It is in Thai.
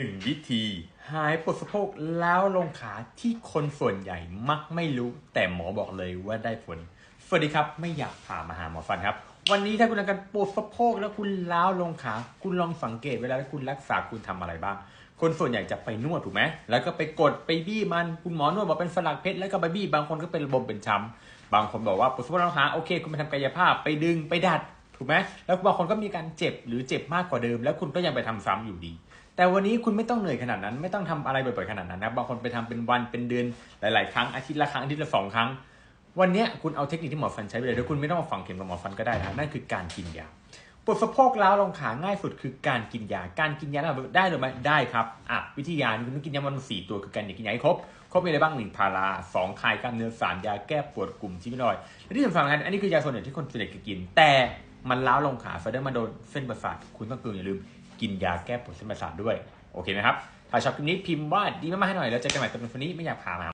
หนึ่งวิธี หายปวดสะโพกแล้วลงขาที่คนส่วนใหญ่มักไม่รู้ แต่หมอบอกเลยว่าได้ผล สวัสดีครับไม่อยากพามาหาหมอฟันครับ วันนี้ถ้าคุณอาการปวดสะโพกแล้วคุณล้าวลงขา คุณลองสังเกตเวลาที่คุณรักษาคุณทำอะไรบ้าง คนส่วนใหญ่จะไปนวดถูกไหมแล้วก็ไปกดไปบี้มันคุณหมอนวดบอกเป็นสลักเพชรแล้วก็ไปบี้บางคนก็เป็นระบบเป็นช้ำบางคนบอกว่าปวดสะโพกแล้วขาโอเค คุณไปทำกายภาพไปดึงไปดัด ถูกไหมแล้วบางคนก็มีการเจ็บหรือเจ็บมากกว่าเดิม แล้วคุณก็ยังไปทำซ้ำอยู่ดี แต่วันนี้คุณไม่ต้องเหนื่อยขนาดนั้น ไม่ต้องทำอะไรบ่อยๆขนาดนั้นนะบางคนไปทำเป็นวันเป็นเดือนหลาย ๆ ครั้งอาทิตย์ละครั้งอาทิตย์ละสองครั้ง วันนี้คุณเอาเทคนิคที่หมอฟันใช้ไปเลยโดยคุณไม่ต้องมาฟังเข็มกับหมอฟันก็ได้นะนั่นคือการกินยาปวดสะโพกล้าวลงขาง่ายสุดคือการกินยา การกินยาได้หรือไม่ได้ครับอะวิธียาคุณต้องกินยามันสี่ตัวคือการกินยาให้ครบครบมีอะไรบ้างหนึ่งพาราสองคลายกล้ามเนื้อสามยาแก้ปวดกลุ่มที่ไม่น้อยและที่สำคัญอันนี้คือยาส่วนใหญ่ที่คนส่วนใหญ่กินแต่ มันล้าวลงขาแสดงมาโดนเส้นประสาทคุณต้องกินอย่าลืมกินยาแก้ปวดเส้นประสาทด้วย โอเคไหมครับ ถ้าชอบคลิปนี้พิมพ์ว่าดีมากๆให้หน่อย แล้วเจอกันใหม่ตอนนี้ไม่อยากพามา